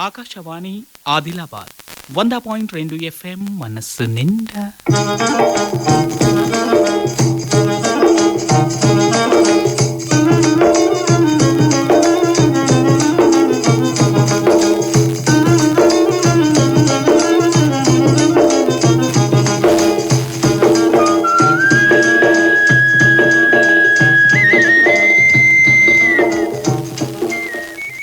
ఆకాశవాణి ఆదిలాబాద్ వంద పాయింట్ రెండు ఎఫ్ఎం మనస్సు నిండా.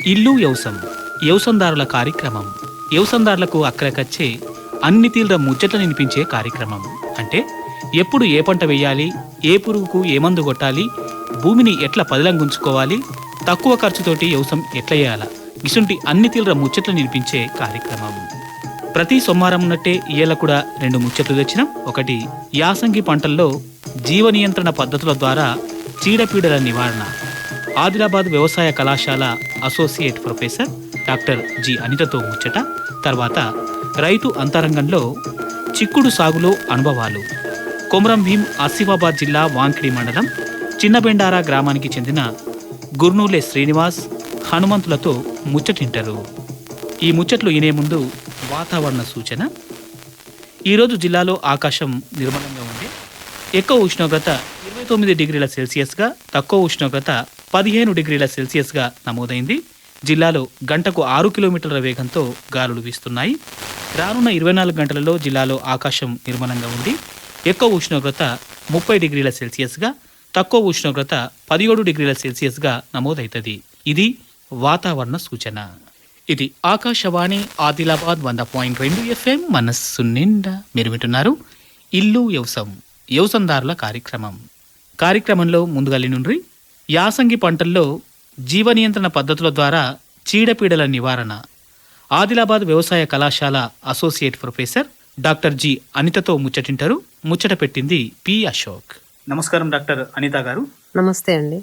ఇల్లు వ్యవసాయం యవసందారుల కార్యక్రమం. యవసందారులకు అక్కడికచ్చే అన్ని తీవ్ర ముచ్చట్లు వినిపించే కార్యక్రమం. అంటే ఎప్పుడు ఏ పంట వేయాలి ఏ పురుగుకు ఏ మందు కొట్టాలి భూమిని ఎట్లా పదిలంగుంచుకోవాలి తక్కువ ఖర్చుతోటి వ్యవసాయం ఎట్లా చేయాలా. ఇసుంటి అన్ని తీవ్ర ముచ్చట్లు వినిపించే కార్యక్రమం. ప్రతి సోమవారం ఉన్నట్టే ఇయ్యాల కూడా రెండు ముచ్చట్లు తెచ్చినాం. ఒకటి యాసంగి పంటల్లో జీవ నియంత్రణ పద్ధతుల ద్వారా చీడపీడల నివారణ. ఆదిలాబాద్ వ్యవసాయ కళాశాల అసోసియేట్ ప్రొఫెసర్ డాక్టర్ జి అనితతో ముచ్చట తర్వాత రైతు అంతరంగంలో చిక్కుడు సాగులో అనుభవాలు. కొమరం భీం ఆసిఫాబాద్ జిల్లా వాంకిడి మండలం చిన్నబెండారా గ్రామానికి చెందిన గుర్నూలే శ్రీనివాస్ హనుమంతులతో ముచ్చటింటారు. ఈ ముచ్చట్లు ఇనే ముందు వాతావరణ సూచన. ఈరోజు జిల్లాలో ఆకాశం నిర్మలంగా ఉంది. ఎక్కువ ఉష్ణోగ్రత ఇరవై తొమ్మిది డిగ్రీల సెల్సియస్గా తక్కువ ఉష్ణోగ్రత పదిహేను డిగ్రీల సెల్సియస్గా నమోదైంది. జిల్లాలో గంటకు ఆరు కిలోమీటర్ల వేగంతో గాలులు వీస్తున్నాయి. రానున్న ఇరవై నాలుగు గంటలలో జిల్లాలో ఆకాశం నిర్మలంగా ఉంది. ఎక్కువ ఉష్ణోగ్రత ముప్పై డిగ్రీల సెల్సియస్గా తక్కువ ఉష్ణోగ్రత పదిహేడు డిగ్రీల సెల్సియస్గా నమోదవుతుంది ఇది వాతావరణ సూచన. ఇది ఆకాశవాణి ఆదిలాబాద్ వంద పాయింట్ రెండు ఎఫ్ఎం మనస్సు నిండా మీరు వింటున్నారు ఇల్లు వ్యవసం వ్యవసందారుల కార్యక్రమం. కార్యక్రమంలో ముందుగా నుండి యాసంగి పంటల్లో జీవ నియంత్రణ పద్ధతుల ద్వారా చీడపీడల నివారణ. ఆదిలాబాద్ వ్యవసాయ కళాశాల అసోసియేట్ ప్రొఫెసర్ డాక్టర్ జి అనితతో ముచ్చటింటారు. ముచ్చట పెట్టింది పి అశోక్. నమస్కారం డాక్టర్ అనిత గారు. నమస్తే అండి.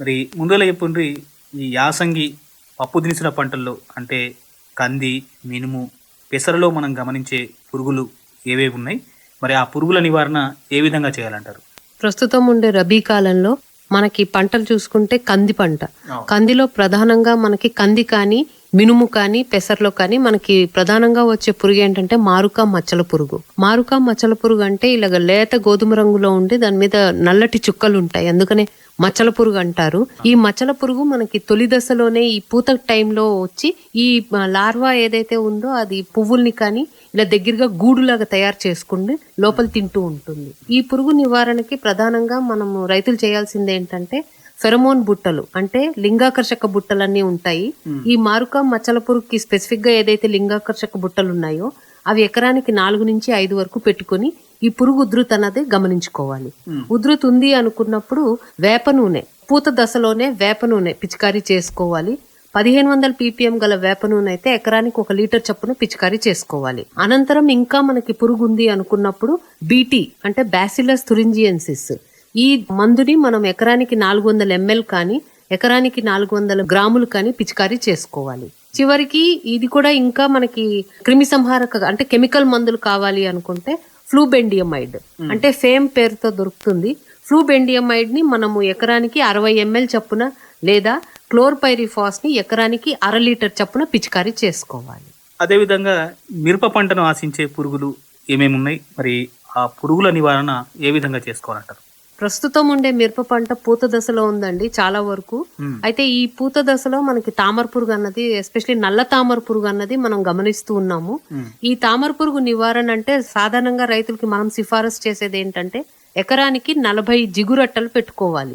మరి ముందుగా చెప్పుండ్రి ఈ యాసంగి పప్పు దినుసుల పంటల్లో అంటే కంది మినుము పెసరలో మనం గమనించే పురుగులు ఏవేవి ఉన్నాయి? మరి ఆ పురుగుల నివారణ ఏ విధంగా చేయాలంటారు? ప్రస్తుతం ఉండే రబీ కాలంలో మనకి పంటలు చూసుకుంటే కంది పంట. కందిలో ప్రధానంగా మనకి కంది కానీ మినుము కానీ పెసర్లో కానీ మనకి ప్రధానంగా వచ్చే పురుగు ఏంటంటే మారుకా మచ్చల పురుగు. మారుకా మచ్చల పురుగు అంటే ఇలాగ లేత గోధుమ రంగులో ఉండి దాని మీద నల్లటి చుక్కలు ఉంటాయి. అందుకనే మచ్చల పురుగు అంటారు. ఈ మచ్చల పురుగు మనకి తొలి దశలోనే ఈ పూత టైంలో వచ్చి ఈ లార్వా ఏదైతే ఉందో అది పువ్వుల్ని కానీ ఇలా దగ్గరగా గూడులాగా తయారు చేసుకుని లోపల తింటూ ఉంటుంది. ఈ పురుగు నివారణకి ప్రధానంగా మనము రైతులు చేయాల్సింది ఏంటంటే ఫెరమోన్ బుట్టలు అంటే లింగాకర్షక బుట్టలన్నీ ఉంటాయి. ఈ మారుక మచ్చల పురుగుకి స్పెసిఫిక్గా ఏదైతే లింగాకర్షక బుట్టలు ఉన్నాయో అవి ఎకరానికి నాలుగు నుంచి ఐదు వరకు పెట్టుకొని ఈ పురుగు ఉధృతి అన్నది గమనించుకోవాలి. ఉధృతి ఉంది అనుకున్నప్పుడు వేప నూనె పూత దశలోనే వేప నూనె పిచికారీ చేసుకోవాలి. పదిహేను వందల పీపీఎం గల వేప నూనె అయితే ఎకరానికి ఒక లీటర్ చొప్పున పిచికారీ చేసుకోవాలి. అనంతరం ఇంకా మనకి పురుగు ఉంది అనుకున్నప్పుడు బీటీ అంటే బ్యాసిలస్ తురింజియన్సిస్. ఈ మందుని మనం ఎకరానికి నాలుగు వందల ఎంఎల్ కానీ ఎకరానికి నాలుగు వందల గ్రాములు కానీ పిచికారీ చేసుకోవాలి. చివరికి ఇది కూడా ఇంకా మనకి క్రిమి సంహారక అంటే కెమికల్ మందులు కావాలి అనుకుంటే ఫ్లూబెండియమైడ్. అంటే ఫేమ్ పేరుతో దొరుకుతుంది. ఫ్లూబెండియమైడ్ని మనము ఎకరానికి అరవై ఎంఎల్ చప్పున లేదా క్లోర్పైరిఫాస్ని ఎకరానికి అర లీటర్ చప్పున పిచికారీ చేసుకోవాలి. అదేవిధంగా మిరప పంటను ఆశించే పురుగులు ఏమేమి ఉన్నాయి మరి ఆ పురుగుల నివారణ ఏ విధంగా చేసుకోవాలంటారు? ప్రస్తుతం ఉండే మిరప పంట పూత దశలో ఉందండి చాలా వరకు. అయితే ఈ పూత దశలో మనకి తామర పురుగు అన్నది ఎస్పెషల్లీ నల్ల తామర పురుగు అన్నది మనం గమనిస్తూ ఉన్నాము. ఈ తామర పురుగు నివారణ అంటే సాధారణంగా రైతులకి మనం సిఫారసు చేసేది ఏంటంటే ఎకరానికి నలభై జిగురట్టలు పెట్టుకోవాలి.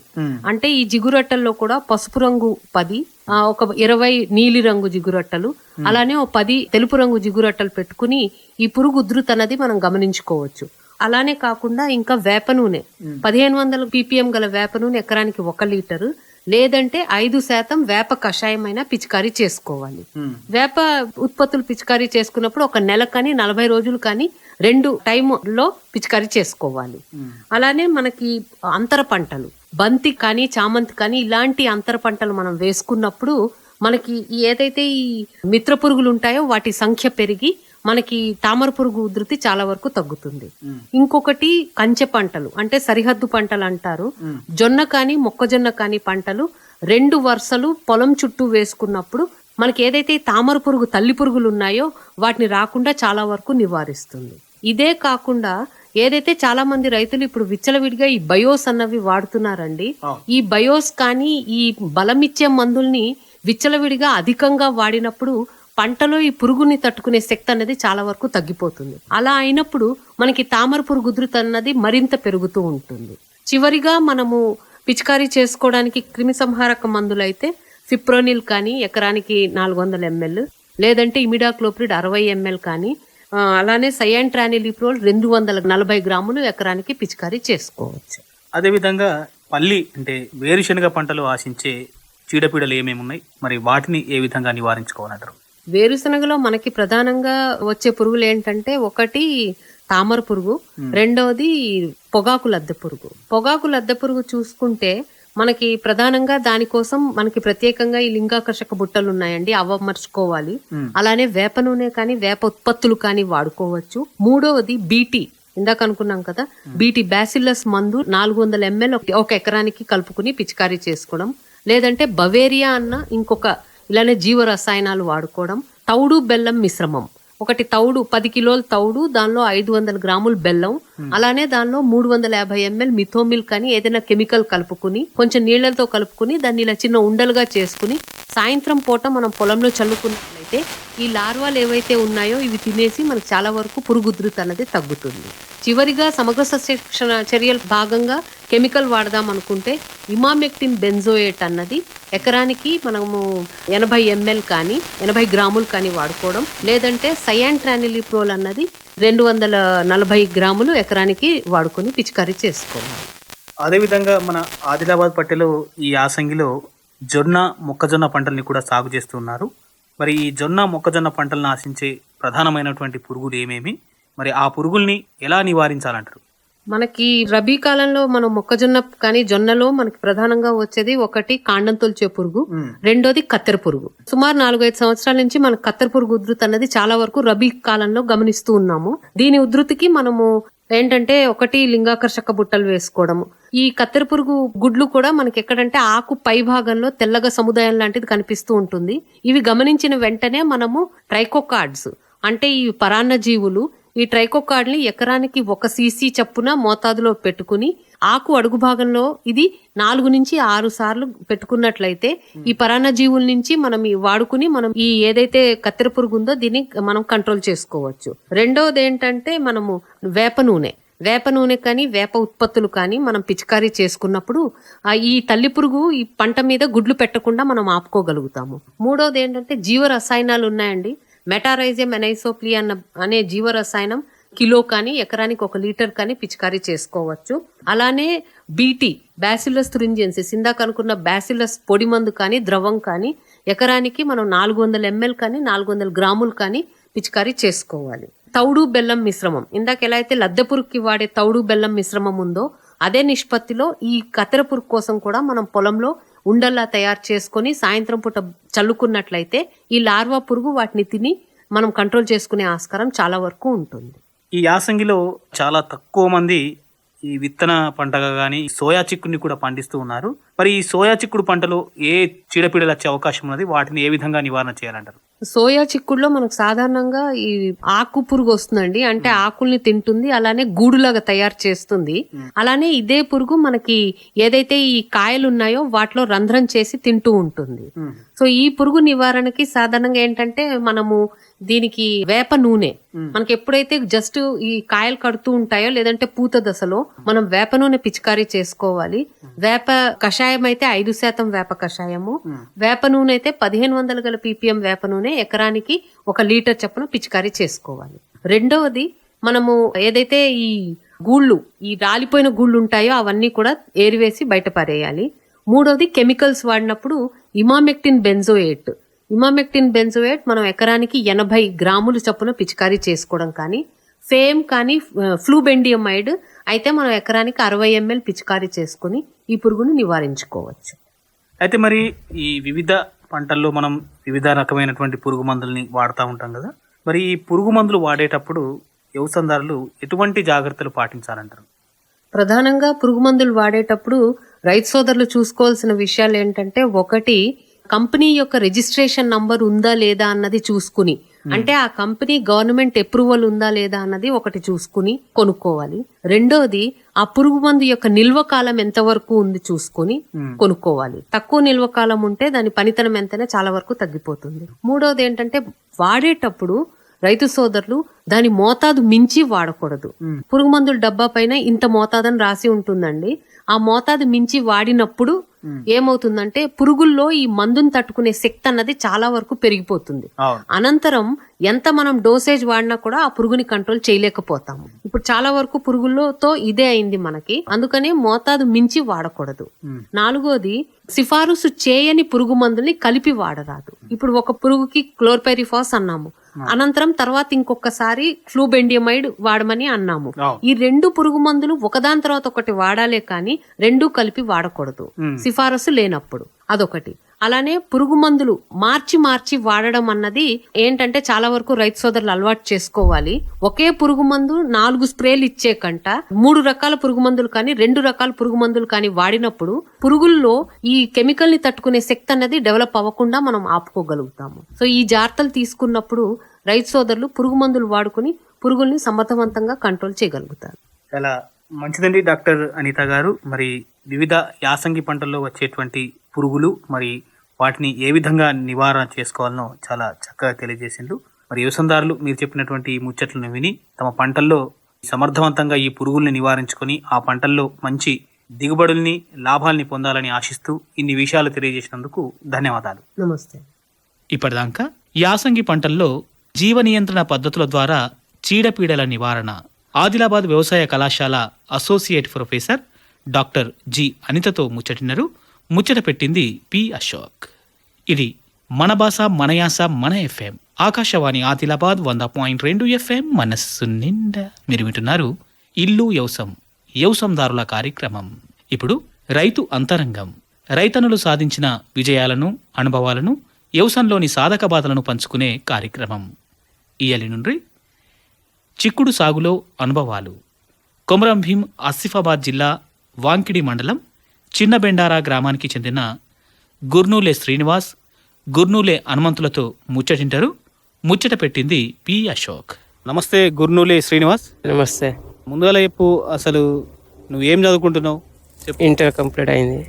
అంటే ఈ జిగురట్టల్లో కూడా పసుపు రంగు పది ఆ, ఒక ఇరవై నీలి రంగు జిగురట్టలు అలానే ఒక పది తెలుపు రంగు జిగురట్టలు పెట్టుకుని ఈ పురుగు ఉధృతి అన్నది మనం గమనించుకోవచ్చు అలానే కాకుండా ఇంకా వేప నూనె. పదిహేను వందల పీపీఎం గల వేప నూనె ఎకరానికి ఒక లీటరు. లేదంటే ఐదు శాతం వేప కషాయమైన పిచికారీ చేసుకోవాలి. వేప ఉత్పత్తులు పిచికారీ చేసుకున్నప్పుడు ఒక నెల కానీ నలభై రోజులు కానీ రెండు టైంలో పిచికారీ చేసుకోవాలి. అలానే మనకి అంతర పంటలు బంతి కానీ చామంతి కానీ ఇలాంటి అంతర పంటలు మనం వేసుకున్నప్పుడు మనకి ఏదైతే ఈ మిత్ర పురుగులు ఉంటాయో వాటి సంఖ్య పెరిగి మనకి తామర పురుగు ఉధృతి చాలా వరకు తగ్గుతుంది. ఇంకొకటి కంచె పంటలు అంటే సరిహద్దు పంటలు అంటారు. జొన్న కానీ మొక్కజొన్న కానీ పంటలు రెండు వరుసలు పొలం చుట్టూ వేసుకున్నప్పుడు మనకి ఏదైతే తామర పురుగు తల్లి పురుగులు ఉన్నాయో వాటిని రాకుండా చాలా వరకు నివారిస్తుంది. ఇదే కాకుండా ఏదైతే చాలా మంది రైతులు ఇప్పుడు విచ్చలవిడిగా ఈ బయోస్ అన్నవి వాడుతున్నారండి ఈ బయోస్ కానీ ఈ బలమిచ్చే మందుల్ని విచ్చలవిడిగా అధికంగా వాడినప్పుడు పంటలో ఈ పురుగుని తట్టుకునే శక్తి అనేది చాలా వరకు తగ్గిపోతుంది. అలా అయినప్పుడు మనకి తామర పురుగు ఉధృతి అన్నది మరింత పెరుగుతూ ఉంటుంది. చివరిగా మనము పిచికారీ చేసుకోవడానికి క్రిమి సంహారక మందులు అయితే ఫిప్రోనిల్ కానీ ఎకరానికి నాలుగు వందల ఎంఎల్ లేదంటే ఇమిడాక్లోప్రిడ్ అరవై ఎంఎల్ కానీ అలానే సయాంట్రానిలిప్రోల్ రెండు వందల నలభై గ్రాములు ఎకరానికి పిచికారీ చేసుకోవచ్చు. అదేవిధంగా పల్లి అంటే వేరుశనగ పంటలు ఆశించే చీడపీడలు ఏమేమి ఉన్నాయి మరి వాటిని ఏ విధంగా నివారించుకోవాలంటారు? వేరుశనగలో మనకి ప్రధానంగా వచ్చే పురుగులు ఏంటంటే ఒకటి తామర పురుగు రెండవది పొగాకు లద్దె పురుగు. పొగాకు లద్దె పురుగు చూసుకుంటే మనకి ప్రధానంగా దానికోసం మనకి ప్రత్యేకంగా ఈ లింగాకర్షక బుట్టలు ఉన్నాయండి అవి అమర్చుకోవాలి అలానే వేప నూనె కానీ వేప ఉత్పత్తులు కానీ వాడుకోవచ్చు. మూడవది బీటీ ఇందాక అనుకున్నాం కదా బీటీ బ్యాసిల్లస్ మందు నాలుగు వందల ఎంఎల్ ఒక ఎకరానికి కలుపుకుని పిచికారీ చేసుకోవడం. లేదంటే బవేరియా అన్న ఇంకొక ఇలానే జీవ రసాయనాలు వాడుకోవడం తౌడు బెల్లం మిశ్రమం. ఒకటి తౌడు పది కిలోల తౌడు దానిలో ఐదు వందల గ్రాములు బెల్లం అలానే దానిలో మూడు వందల యాభై ఎంఎల్ మిథోమిల్ కానీ ఏదైనా కెమికల్ కలుపుకుని కొంచెం నీళ్ళతో కలుపుకుని దాన్ని ఇలా చిన్న ఉండలుగా చేసుకుని సాయంత్రం పూట మనం పొలంలో చల్లుకున్నట్లయితే ఈ లార్వాలు ఏవైతే ఉన్నాయో ఇవి తినేసి మనకు చాలా వరకు పురుగు ఉధృతి అనేది తగ్గుతుంది. చివరిగా సమగ్ర సస్యరక్షణ చర్యల భాగంగా కెమికల్ వాడదాం అనుకుంటే ఇమామెక్టిన్ బెంజోయేట్ అన్నది ఎకరానికి మనము ఎనభై ఎంఎల్ కానీ ఎనభై గ్రాములు కానీ వాడుకోవడం. లేదంటే సయాంట్రానిలిప్రోల్ అన్నది రెండు వందల నలభై గ్రాములు ఎకరానికి వాడుకొని పిచికారీ చేసుకోవాలి. అదేవిధంగా మన ఆదిలాబాద్ పట్టెలో ఈ యాసంగిలో జొన్న మొక్కజొన్న పంటల్ని కూడా సాగు చేస్తున్నారు మరి ఈ జొన్న మొక్కజొన్న పంటలను ఆశించే ప్రధానమైనటువంటి పురుగులు ఏమేమి? మరి ఆ పురుగుల్ని ఎలా నివారించాలంటారు? మనకి రబీ కాలంలో మనం మొక్కజొన్న కానీ జొన్నలో మనకి ప్రధానంగా వచ్చేది ఒకటి కాండం తొలిచే పురుగు రెండోది కత్తెర పురుగు. సుమారు నాలుగైదు సంవత్సరాల నుంచి మన కత్తెర పురుగు ఉధృతి అన్నది చాలా వరకు రబీ కాలంలో గమనిస్తూ ఉన్నాము. దీని ఉధృతికి మనము ఏంటంటే ఒకటి లింగాకర్షక బుట్టలు వేసుకోవడము. ఈ కత్తెర పురుగు గుడ్లు కూడా మనకి ఎక్కడంటే ఆకు పై భాగంలో తెల్లగా సముదాయం లాంటిది కనిపిస్తూ ఉంటుంది. ఇవి గమనించిన వెంటనే మనము ట్రైకోకార్డ్స్ అంటే ఈ పరాన్న జీవులు ఈ ట్రైకోకార్డ్ని ఎకరానికి ఒక సీసీ చప్పున మోతాదులో పెట్టుకుని ఆకు అడుగు భాగంలో ఇది నాలుగు నుంచి ఆరు సార్లు పెట్టుకున్నట్లయితే ఈ పరాన్న జీవుల నుంచి మనం ఈ వాడుకుని మనం ఈ ఏదైతే కత్తెర పురుగు ఉందో దీన్ని మనం కంట్రోల్ చేసుకోవచ్చు. రెండవది ఏంటంటే మనము వేప నూనె. వేప నూనె కానీ వేప ఉత్పత్తులు కానీ మనం పిచికారీ చేసుకున్నప్పుడు ఈ తల్లి పురుగు ఈ పంట మీద గుడ్లు పెట్టకుండా మనం ఆపుకోగలుగుతాము. మూడవది ఏంటంటే జీవ రసాయనాలు ఉన్నాయండి. మెటారైజియం ఎనైసోప్లి అన్న అనే జీవ రసాయనం కిలో కానీ ఎకరానికి ఒక లీటర్ కానీ పిచికారీ చేసుకోవచ్చు. అలానే బీటీ బ్యాసిలస్ త్రింజెన్సిస్ ఇందాక అనుకున్న బ్యాసిలస్ పొడి మందు కానీ ద్రవం కానీ ఎకరానికి మనం నాలుగు వందల ఎంఎల్ కానీ నాలుగు వందల గ్రాములు కానీ పిచికారీ చేసుకోవాలి. తౌడు బెల్లం మిశ్రమం. ఇందాక ఎలా అయితే లద్దె పురుగుకి వాడే తౌడు బెల్లం మిశ్రమం ఉందో అదే నిష్పత్తిలో ఈ కత్తెర పురుగు కోసం కూడా మనం పొలంలో ఉండల్లా తయారు చేసుకొని సాయంత్రం పూట చల్లుకున్నట్లయితే ఈ లార్వా పురుగు వాటిని తిని మనం కంట్రోల్ చేసుకునే ఆస్కారం చాలా వరకు ఉంటుంది. ఈ యాసంగిలో చాలా తక్కువ మంది ఈ విత్తన పంటగా కానీ సోయా చిక్కుని కూడా పండిస్తూ ఉన్నారు. మరి ఈ సోయా చిక్కుడు పంటలో ఏ చీడపీడలు వచ్చే అవకాశం ఉన్నది? వాటిని ఏ విధంగా నివారణ చేయాలంటారు? సోయా చిక్కుడులో మనకు సాధారణంగా ఈ ఆకు పురుగు వస్తుందండి. అంటే ఆకుల్ని తింటుంది అలానే గూడులాగా తయారు చేస్తుంది. అలానే ఇదే పురుగు మనకి ఏదైతే ఈ కాయలు ఉన్నాయో వాటిలో రంధ్రం చేసి తింటూ ఉంటుంది. సో ఈ పురుగు నివారణకి సాధారణంగా ఏంటంటే మనము దీనికి వేప నూనె. మనకి ఎప్పుడైతే జస్ట్ ఈ కాయలు కడుతూ ఉంటాయో లేదంటే పూత దశలో మనం వేప నూనె పిచికారీ చేసుకోవాలి. వేప కషాయం అయితే ఐదు శాతం వేప కషాయము. వేప నూనె అయితే పదిహేను వందల గల పీపీఎం వేప నూనె ఎకరానికి ఒక లీటర్ చప్పున పిచికారీ చేసుకోవాలి. రెండవది మనము ఏదైతే ఈ గూళ్ళు ఈ రాలిపోయిన గూళ్ళు ఉంటాయో అవన్నీ కూడా ఏరివేసి బయట పారేయాలి. మూడవది కెమికల్స్ వాడినప్పుడు ఇమామెక్టిన్ బెంజోయేట్. ఇమామెక్టిన్ బెంజోయేట్ మనం ఎకరానికి ఎనభై గ్రాములు చొప్పున పిచికారీ చేసుకోవడం కానీ ఫేమ్ కానీ ఫ్లూబెండియమైడ్ అయితే మనం ఎకరానికి అరవై ఎంఎల్ పిచికారీ చేసుకుని ఈ పురుగును నివారించుకోవచ్చు. అయితే మరి ఈ వివిధ పంటల్లో మనం వివిధ రకమైనటువంటి పురుగు మందుల్ని వాడుతూ ఉంటాం కదా. మరి ఈ పురుగు మందులు వాడేటప్పుడు వ్యవసాయదారులు ఎటువంటి జాగ్రత్తలు పాటించాలంటారు? ప్రధానంగా పురుగు మందులు వాడేటప్పుడు రైతు సోదరులు చూసుకోవాల్సిన విషయాలు ఏంటంటే ఒకటి కంపెనీ యొక్క రిజిస్ట్రేషన్ నంబర్ ఉందా లేదా అన్నది చూసుకుని అంటే ఆ కంపెనీ గవర్నమెంట్ అప్రూవల్ ఉందా లేదా అన్నది ఒకటి చూసుకుని కొనుక్కోవాలి. రెండోది ఆ పురుగు మందు యొక్క నిల్వ కాలం ఎంత వరకు ఉంది చూసుకుని కొనుక్కోవాలి. తక్కువ నిల్వ కాలం ఉంటే దాని పనితనం ఎంతనే చాలా వరకు తగ్గిపోతుంది. మూడోది ఏంటంటే వాడేటప్పుడు రైతు సోదరులు దాని మోతాదు మించి వాడకూడదు. పురుగు మందుల డబ్బా పైన ఇంత మోతాదని రాసి ఉంటుందండి. ఆ మోతాదు మించి వాడినప్పుడు ఏమవుతుందంటే పురుగుల్లో ఈ మందుని తట్టుకునే శక్తి అన్నది చాలా వరకు పెరిగిపోతుంది. అనంతరం ఎంత మనం డోసేజ్ వాడినా కూడా ఆ పురుగుని కంట్రోల్ చేయలేకపోతాము. ఇప్పుడు చాలా వరకు పురుగులతో ఇదే అయింది మనకి. అందుకనే మోతాదు మించి వాడకూడదు. నాలుగోది సిఫారసు చేయని పురుగు మందుల్ని కలిపి వాడరాదు. ఇప్పుడు ఒక పురుగుకి క్లోర్పైరిఫాస్ అన్నాము. అనంతరం తర్వాత ఇంకొకసారి ఫ్లూబెండియమైడ్ వాడమని అన్నాము. ఈ రెండు పురుగు మందులు ఒకదాని తర్వాత ఒకటి వాడాలే కానీ రెండు కలిపి వాడకూడదు. సిఫారసు లేనప్పుడు. అదొకటి. అలానే పురుగు మందులు మార్చి మార్చి వాడడం అన్నది ఏంటంటే చాలా వరకు రైతు సోదరులు అలవాటు చేసుకోవాలి. ఒకే పురుగు మందు నాలుగు స్ప్రేలు ఇచ్చే కంట మూడు రకాల పురుగు మందులు కానీ రెండు రకాల పురుగు మందులు కానీ వాడినప్పుడు పురుగుల్లో ఈ కెమికల్ని తట్టుకునే శక్తి అన్నది డెవలప్ అవ్వకుండా మనం ఆపుకోగలుగుతాము. సో ఈ జాగ్రత్తలు తీసుకున్నప్పుడు రైతు సోదరులు పురుగు మందులు వాడుకుని పురుగుల్ని సమర్థవంతంగా కంట్రోల్ చేయగలుగుతారు. చాలా మంచిదండి డాక్టర్ అనిత గారు. మరి వివిధ యాసంగి పంటల్లో వచ్చేటువంటి పురుగులు మరి వాటిని ఏ విధంగా నివారణ చేసుకోవాలనో చాలా చక్కగా తెలియజేసిండ్రు. మరి వ్యవసాయదారులు మీరు చెప్పినటువంటి ఈ ముచ్చట్లను విని తమ పంటల్లో సమర్థవంతంగా ఈ పురుగుల్ని నివారించుకొని ఆ పంటల్లో మంచి దిగుబడుల్ని లాభాల్ని పొందాలని ఆశిస్తూ ఇన్ని విషయాలు తెలియజేసినందుకు ధన్యవాదాలు. నమస్తే. ఇప్పటిదాకా యాసంగి పంటల్లో జీవ నియంత్రణ పద్ధతుల ద్వారా చీడపీడల నివారణ ఆదిలాబాద్ వ్యవసాయ కళాశాల అసోసియేట్ ప్రొఫెసర్ డాక్టర్ జి అనితతో ముచ్చటినరు. ముచ్చట పెట్టింది పి అశోక్. ఇది మన భాష మన యాస మన ఎఫ్ఎం. ఆకాశవాణి ఆదిలాబాద్ వంద పాయింట్ రెండు ఎఫ్ఎం మనస్సు నిండా. మీరు వింటున్నారు ఇల్లు యవసం యవసందారుల కార్యక్రమం. ఇప్పుడు రైతు అంతరంగం. రైతనులు సాధించిన విజయాలను అనుభవాలను యవసంలోని సాధక బాధలను పంచుకునే కార్యక్రమం. ఇయలి నుండి చిక్కుడు సాగులో అనుభవాలు. కొమరం భీం ఆసిఫాబాద్ జిల్లా వాంకిడి మండలం చిన్న బెండారా గ్రామానికి చెందిన గుర్నూలే శ్రీనివాస్ గుర్నూలే హనుమంతులతో ముచ్చటింటారు. ముచ్చట పెట్టింది పి అశోక్. నమస్తే గుర్నూలే శ్రీనివాస్. నమస్తే. ముందుగా చెప్పు అసలు నువ్వు ఏం చదువుకుంటున్నావు? చెప్పు. ఇంటర్ కంప్లీట్ అయింది.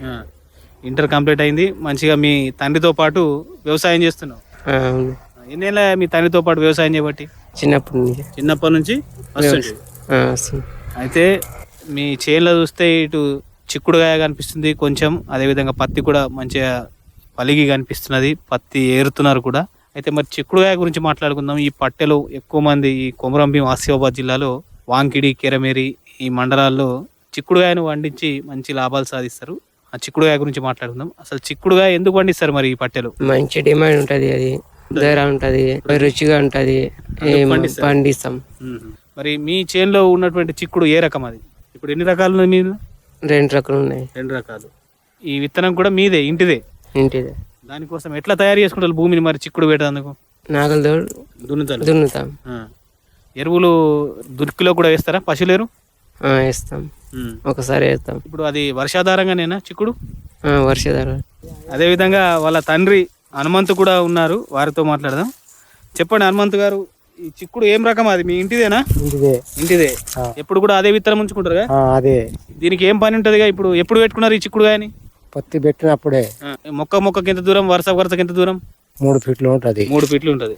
ఇంటర్ కంప్లీట్ అయింది. మంచిగా మీ తండ్రితో పాటు వ్యవసాయం చేస్తున్నావు. ఎన్నేళ్ళ మీ తండ్రితో పాటు వ్యవసాయం చేయబట్టి? చిన్నప్పటి నుంచి. చిన్నప్పటి నుంచి వస్తుంది. అయితే మీ చేనులో చూస్తే ఇటు చిక్కుడుగాయ కనిపిస్తుంది కొంచెం అదేవిధంగా పత్తి కూడా మంచిగా పలిగి కనిపిస్తున్నది పత్తి ఏరుతున్నారు కూడా. అయితే మరి చిక్కుడుగాయ గురించి మాట్లాడుకుందాం. ఈ పట్టెలు ఎక్కువ మంది ఈ కొమరంభీం ఆసిఫాబాద్ జిల్లాలో వాంకిడి కెరమేరి ఈ మండలాల్లో చిక్కుడుగాయను పండించి మంచి లాభాలు సాధిస్తారు. ఆ చిక్కుడుగాయ గురించి మాట్లాడుకుందాం. అసలు చిక్కుడుగాయ ఎందుకు పండిస్తారు మరి ఈ పట్టెలు? మంచి డిమాండ్ ఉంటది అది. ధర ఉంటది రుచిగా ఉంటది. పండిస్తాం. మరి మీ చేనులో ఉన్నటువంటి చిక్కుడు ఏ రకం అది? ఇప్పుడు ఎన్ని రకాలు ఉన్నాయి మీరు రెండు రకాలు ఉన్నాయి. రెండు రకాలు. ఈ విత్తనం కూడా మీదే ఇంటిదే? ఇంటిది. దానికోసం ఎట్లా తయారు చేసుకుంటారు భూమిని మరి చిక్కుడు పెట్టేందుకు దున్నుతారు. దున్నుతాం. ఆ. ఎరువులు దుర్కిలో కూడా వేస్తారా పశువులేరు? వేస్తాం. ఒకసారి వేస్తాం. ఇప్పుడు అది వర్షాధారంగానేనా చిక్కుడు? వర్షధార. అదేవిధంగా వాళ్ళ తండ్రి హనుమంతు కూడా ఉన్నారు. వారితో మాట్లాడదాం. చెప్పండి హనుమంతు గారు ఈ చిక్కుడు ఏం రకం అది? మీ ఇంటిదేనా? ఇంటిదే. ఇంటిదే. ఎప్పుడు కూడా అదే విత్తనం ఉంచుకుంటారుగా? ఆ, అదే. దీనికి ఏం పని ఉంటుందిగా? ఇప్పుడు ఎప్పుడు పెట్టుకున్నారు ఈ చిక్కుడు గాయని పత్తి పెట్టినప్పుడే. మొక్క మొక్కకి ఎంత దూరం? వరుస వరుసకి ఎంత దూరం? మూడు ఫీట్లు ఉంటుంది. మూడు ఫీట్లు ఉంటుంది.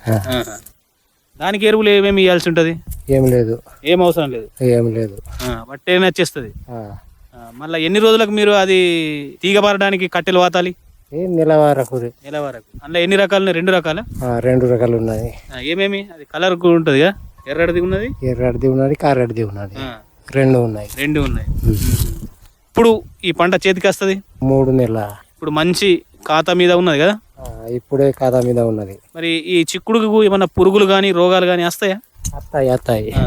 దానికి ఎరువులు ఏమేమి ఇవ్వాల్సి ఉంటుంది? ఏం లేదు. ఏం అవసరం లేదు. ఏం లేదు. బట్టే నచ్చేస్తుంది. మళ్ళీ ఎన్ని రోజులకు మీరు అది తీగబారడానికి కట్టెలు వాతాలి? ఏం నెల వరకు నెల వరకు అందులో ఎన్ని రకాలు? రెండు రకాల? రెండు రకాలు ఉన్నాయి. ఏమేమి? అది కలర్ ఉంటుంది ఎర్రడిది ఉన్నది? ఎర్రడిది ఉన్నది కారెడిది ఉన్నది. రెండు ఉన్నాయి. రెండు ఉన్నాయి. ఇప్పుడు ఈ పంట చేతికి వస్తుంది? మూడు నెలల ఇప్పుడు మంచి ఖాతా మీద ఉన్నది కదా? ఇప్పుడే ఖాతా మీద ఉన్నది. మరి ఈ చిక్కుడుకు ఏమన్నా పురుగులు కానీ రోగాలు కానీ వస్తాయా? అత్తాయి ఆ.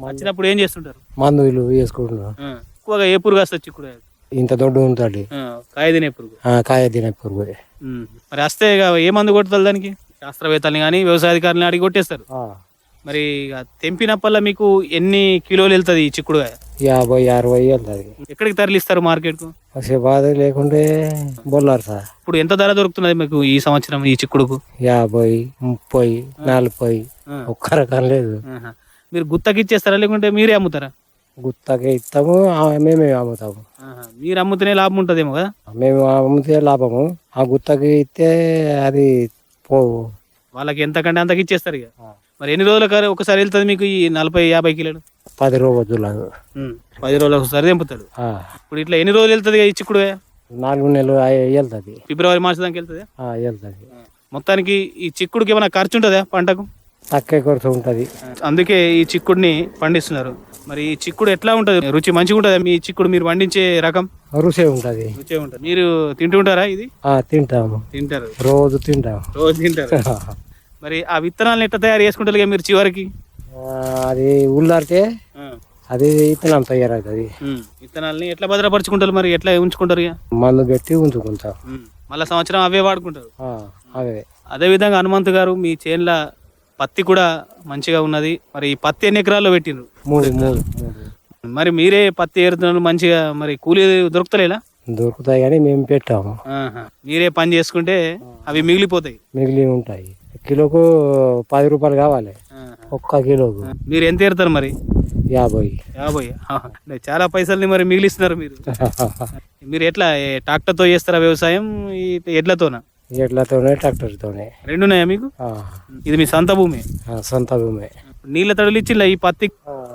వచ్చినప్పుడు ఏం చేస్తుంటారు? మందులు వేసుకుంటున్నాం ఆ. ఎక్కువగా ఏ పురుగు వస్తుంది చిక్కుడు ఇంత దొడ్డు ఉంటుంది. ఆ, కాయ తినే పురుగు. కాయ తినే పురుగు. మరి వస్తే ఏ మందు కొడతారు దానికి? శాస్త్రవేత్తల్ని కానీ వ్యవసాయ అధికారులని అడిగి కొట్టేస్తారు. మరి తెంపినప్పల్లా మీకు ఎన్ని కిలోలు వెళ్తుంది ఈ చిక్కుడుగాయ యాభై అరవై వెళ్తుంది. ఎక్కడికి తరలిస్తారు మార్కెట్కు? బాధ లేకుంటే బొల్లారు సార్. ఇప్పుడు ఎంత ధర దొరుకుతున్నది మీకు ఈ సంవత్సరం ఈ చిక్కుడుకు? యాభై ముప్పై నలభై. ఒక్క రకం లేదు. మీరు గుత్తకి ఇచ్చేస్తారా లేకుంటే మీరే అమ్ముతారా? గుత్తకే ఇస్తాము మేమే అమ్ముతాము. మీరు అమ్ముతూనే లాభం ఉంటుందేమో కదా? మేము అమ్మితే లాభము. ఆ గుత్తకి ఇస్తే అది పోవు. వాళ్ళకి ఎంతకంటే అంతకి ఇచ్చేస్తారు ఇక. మరి ఎన్ని రోజుల ఒకసారి వెళ్తుంది మీకు ఈ నలభై యాభై కిలోలు? పది రోజులకు ఉమ్. పది రోజులకు ఒకసారి తెంపుతాడు. ఇప్పుడు ఇట్లా ఎన్ని రోజులు వెళ్తుంది ఈ చిక్కుడు నాలుగు నెలలు వెళ్తుంది. ఫిబ్రవరి మార్చి దాకా వెళ్తుంది? వెళ్తుంది. మొత్తానికి ఈ చిక్కుడుకి ఏమైనా ఖర్చు ఉంటుందా పంటకు? తక్కువ ఖర్చు ఉంటుంది. అందుకే ఈ చిక్కుడిని పండిస్తున్నారు. మరి ఈ చిక్కుడు ఎట్లా ఉంటుంది? రుచి మంచిగా ఉంటుందా? మీ చిక్కుడు మీరు పండించే రకం? రుచి ఉంటుంది. రుచి ఉంటుంది. మీరు తింటుంటారా ఇది? తింటాము. తింటారు. రోజు తింటాము. రోజు తింటారు. మరి ఆ విత్తనాలను ఎట్లా తయారు చేసుకుంటారు మీరు చివరికి? అది ఉల్లారితే. అది ఇత్తనం తయారవుతుంది. విత్తనాలని ఎట్లా భద్రపరుచుకుంటారు మరి? ఎట్లా ఉంచుకుంటారు మందు పెట్టి ఉంచుకుంటాం. మళ్ళా సంవత్సరం అవే వాడుకుంటారు. ఆ, అవే. అదేవిధంగా హనుమంత్ గారు మీ చేన్ల పత్తి కూడా మంచిగా ఉన్నది. మరి ఈ పత్తి ఎన్ని ఎకరాల్లో పెట్టిండ్రు మూడు మూడు మరి మీరే పత్తి ఏరుతున్నారు మంచిగా మరి కూలీ దొరుకుతలేలా దొరుకుతాయి కానీ మేము పెట్టాము. మీరే పని చేసుకుంటే అవి మిగిలిపోతాయి. మిగిలి ఉంటాయి. కిలోకు పది రూపాయలు కావాలి. ఒక్క కిలోకు. మీరు ఎంత ఏరుతారు మరి? యాభై. యాభై. చాలా పైసల్ని మరి మిగిలిస్తున్నారు మీరు. మీరు ఎట్లా ట్రాక్టర్తో చేస్తారా వ్యవసాయం? ఎడ్లతోనా? ఎడ్లతోనే ట్రాక్టర్తోనే. రెండున్నాయా మీకు? ఇది మీ సొంత భూమి? సొంత భూమే. నీళ్ళ తడులు ఇచ్చిందా ఈ పత్తి?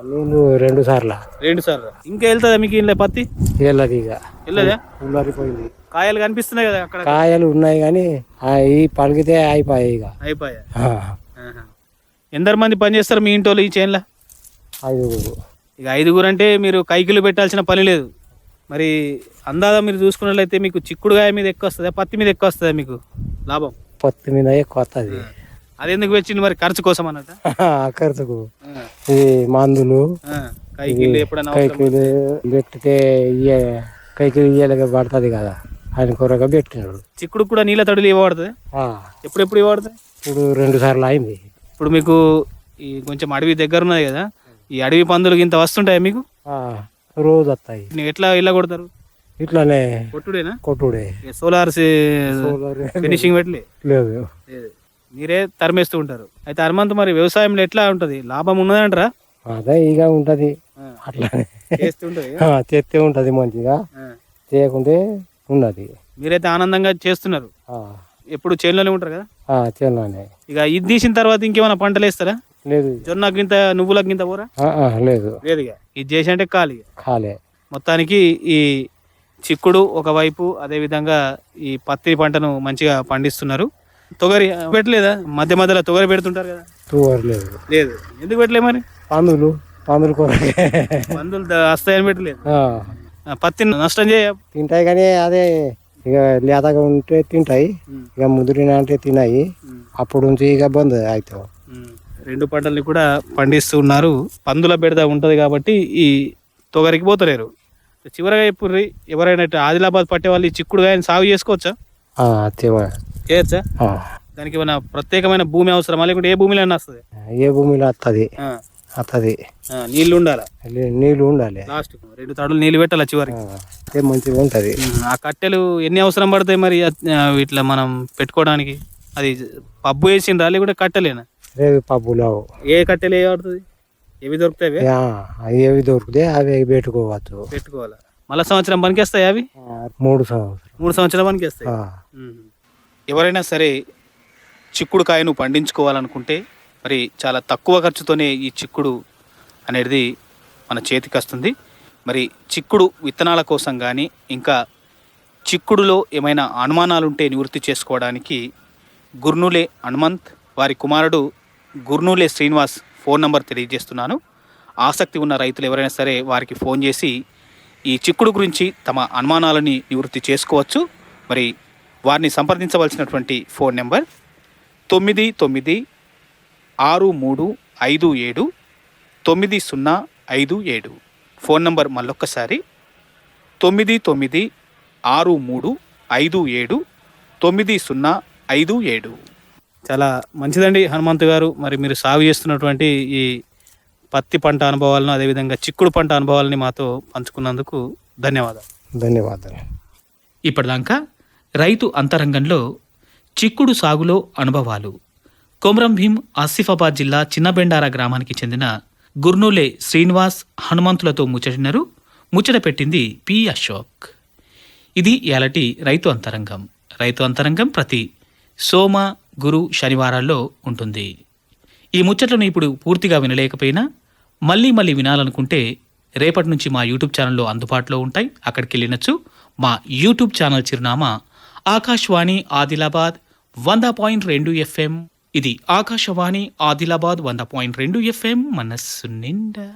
నీళ్ళు రెండు సార్లు. రెండు సార్లు. ఇంకా వెళ్తుందా మీకు ఇంట్లో పత్తి? వెళ్ళదు ఇక. వెళ్ళదా? ఉల్లారిపోయింది. కాయలు కనిపిస్తున్నాయి కదా అక్కడ. కాయలు ఉన్నాయి కానీ ఈ పలికితే అయిపోయాయి ఇక. అయిపోయా ఆ, ఆహా. ఎందరు మంది పని చేస్తారు మీ ఇంట్లో ఈ చేన్ల ఐదుగురు. ఇక ఐదుగురు అంటే మీరు కైకిలు పెట్టాల్సిన పని లేదు. మరి అందాదా మీరు చూసుకున్నట్లయితే మీకు చిక్కుడుగాయ మీద ఎక్కువ వస్తుందా? పత్తి మీద ఎక్కువ వస్తుందా మీకు లాభం? పత్తి మీద ఎక్కువ వస్తుంది. అది ఎందుకు వచ్చింది మరి? ఖర్చు కోసం అన్నట? ఖర్చుకు. ఇది మందులు. పెట్టితే కైకిలు ఇయ్యలేక పడుతుంది కదా. ఆయన కొరగా పెట్టినాడు. చిక్కుడు కూడా నీళ్ళ తడులు ఇవ్వబడుతుంది? ఆ, ఎప్పుడు ఎప్పుడు ఇవ్వబడుతుంది? ఇప్పుడు రెండు సార్లు అయింది. ఇప్పుడు మీకు ఈ కొంచెం అడవి దగ్గర ఉన్నది కదా ఈ అడవి పందులు ఇంత వస్తుంటాయా మీకు? రోజు వస్తాయి. ఎట్లా ఇలా కొడతారు? ఇట్లానే కొట్టుడేనా? కొట్టుడే. సోలార్ సోలార్ ఫినిషింగ్ పెట్టలే? లేదు. మీరే తరిమేస్తూ ఉంటారు. అయితే హనుమంత్ మరి వ్యవసాయంలో ఎట్లా ఉంటది? లాభం ఉన్నదంటారా? అదే ఇక ఉంటది. అట్లానే. ఆ, చేస్తే ఉంటది మంచిగా. చేయకుంటే ఉన్నది. మీరైతే ఆనందంగా చేస్తున్నారు. ఎప్పుడు చేనులోనే ఉంటారు కదా? చేనులోనే. ఇక ఇది తీసిన తర్వాత ఇంకేమైనా పంటలు వేస్తారా? లేదు. జొన్నకి ఇంత నువ్వులకి ఇంత పోరా? లేదు. లేదు ఇది చేసి అంటే ఖాళీ. ఖాళీ. మొత్తానికి ఈ చిక్కుడు ఒకవైపు అదేవిధంగా ఈ పత్తి పంటను మంచిగా పండిస్తున్నారు. తొగరి పెట్టలేదా? మధ్య మధ్యలో తొగరి పెడుతుంటారు కదా. తూవరు లేదు. లేదు ఎందుకు పెట్టలే మరి? పందులు పందులు కొరకే. ద- వస్తాయని పెట్టలేదు. పత్తిని నష్టం చేయ తింటాయి కానీ అదే ఇక లేతగా ఉంటే తింటాయి. ఇక ముదిరిన అంటే తినాయి. అప్పుడు నుంచి ఇక బంద్ అవుతాం రెండు పంటల్ని కూడా పండిస్తూ ఉన్నారు. పందుల బెడద ఉంటది కాబట్టి ఈ తొగరికి పోతలేరు. చివరగా ఇప్పుడు ఎవరైనా ఆదిలాబాద్ పట్టే వాళ్ళు ఈ చిక్కుడు కానీ సాగు చేసుకోవచ్చా? చేయొచ్చా. దానికి ఏమైనా ప్రత్యేకమైన భూమి అవసరమా? లేకుంటే ఏ భూమిలో వస్తుంది? ఏ భూమిలో వస్తుంది వస్తుంది నీళ్ళు ఉండాలా? నీళ్ళు ఉండాలి. లాస్ట్ రెండు తడులు నీళ్ళు పెట్టాలి చివరికి? మంచిగా ఉంటది. ఆ కట్టెలు ఎన్ని అవసరం పడతాయి మరి? ఇట్లా మనం పెట్టుకోవడానికి? అది పబ్బు వేసిండ్రా? లేకుంటే కట్టెలేనా? రేవి పబ్బులు ఏ కట్టెలు ఏ పడుతుంది ఏవి దొరుకుతాయి అవి? ఏవి దొరికితే అవి పెట్టుకోవచ్చు. పెట్టుకోవాలా? మళ్ళా సంవత్సరం పనికేస్తాయి అవి? మూడు సంవత్సరం మూడు సంవత్సరాలు పనికేస్తాయి. ఎవరైనా సరే చిక్కుడు కాయను పండించుకోవాలనుకుంటే మరి చాలా తక్కువ ఖర్చుతోనే ఈ చిక్కుడు అనేది మన చేతికి వస్తుంది. మరి చిక్కుడు విత్తనాల కోసం కానీ ఇంకా చిక్కుడులో ఏమైనా అనుమానాలుంటే నివృత్తి చేసుకోవడానికి గుర్నులే హనుమంత్ వారి కుమారుడు గుర్నూలే శ్రీనివాస్ ఫోన్ నంబర్ తెలియజేస్తున్నాను. ఆసక్తి ఉన్న రైతులు ఎవరైనా సరే వారికి ఫోన్ చేసి ఈ చిక్కుడు గురించి తమ అనుమానాలని నివృత్తి చేసుకోవచ్చు. మరి వారిని సంప్రదించవలసినటువంటి ఫోన్ నెంబర్ తొమ్మిది తొమ్మిది ఆరు మూడు ఐదు ఏడు తొమ్మిది సున్నా ఐదు ఏడు. ఫోన్ నంబర్ మళ్ళొక్కసారి తొమ్మిది తొమ్మిది ఆరు మూడు ఐదు ఏడు తొమ్మిది సున్నా ఐదు ఏడు. చాలా మంచిదండి. హనుమంత్ గారు మరి మీరు సాగు చేస్తున్నటువంటి ఈ పత్తి పంట అనుభవాలను అదేవిధంగా చిక్కుడు పంట అనుభవాలని మాతో పంచుకున్నందుకు ధన్యవాదాలు. ధన్యవాదాలు. ఇప్పటిదాకా రైతు అంతరంగంలో చిక్కుడు సాగులో అనుభవాలు. కొమరం భీం ఆసిఫాబాద్ జిల్లా చిన్నబెండార గ్రామానికి చెందిన గుర్నూలే శ్రీనివాస్ హనుమంతులతో ముచ్చటినారు. ముచ్చట పెట్టింది పి అశోక్. ఇది ఎలటి రైతు అంతరంగం. రైతు అంతరంగం ప్రతి సోమ గురు శనివారాల్లో ఉంటుంది. ఈ ముచ్చట్లను ఇప్పుడు పూర్తిగా వినలేకపోయినా మళ్ళీ మళ్ళీ వినాలనుకుంటే రేపటి నుంచి మా యూట్యూబ్ ఛానల్లో అందుబాటులో ఉంటాయి. అక్కడికి వెళ్ళినచ్చు. మా యూట్యూబ్ ఛానల్ చిరునామా ఆకాశవాణి ఆదిలాబాద్ వంద పాయింట్ రెండు ఎఫ్ఎం. ఇది ఆకాశవాణి ఆదిలాబాద్ వంద పాయింట్ రెండు ఎఫ్ఎం. మనస్సు నిండా.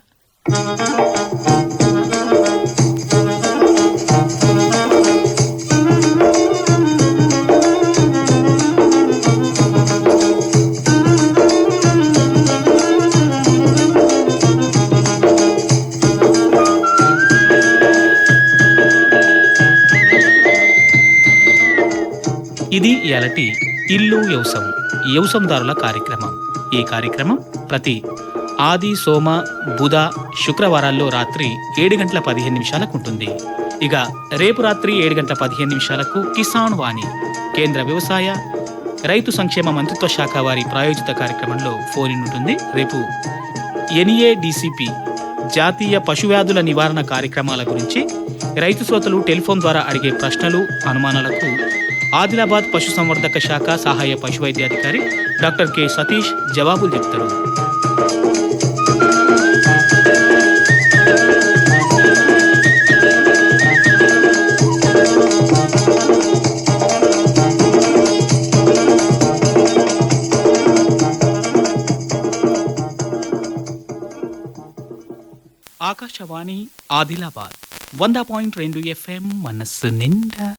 ఇది ఎలటి ఇల్లు యవసం యవసందారుల కార్యక్రమం. ఈ కార్యక్రమం ప్రతి ఆది సోమ బుధ శుక్రవారాల్లో రాత్రి ఏడు గంటల పదిహేను నిమిషాలకు ఉంటుంది. ఇక రేపు రాత్రి ఏడు గంటల పదిహేను నిమిషాలకు కిసాన్ వాణి కేంద్ర వ్యవసాయ రైతు సంక్షేమ మంత్రిత్వ శాఖ వారి ప్రాయోజిత కార్యక్రమంలో ఫోన్ ఇన్ ఉంటుంది. రేపు ఎన్ఏడిసిపి జాతీయ పశువ్యాధుల నివారణ కార్యక్రమాల గురించి రైతు శ్రోతలు టెలిఫోన్ ద్వారా అడిగే ప్రశ్నలు అనుమానాలకు ఆదిలాబాద్ పశుసంవర్ధక శాఖ సహాయ పశు వైద్యాధికారి డాక్టర్ కె సతీష్ జవాబులు చెప్తారు ఆకాశవాణి ఆదిలాబాద్ వంద పాయింట్ రెండు ఎఫ్ఎం మనస్సు నిండా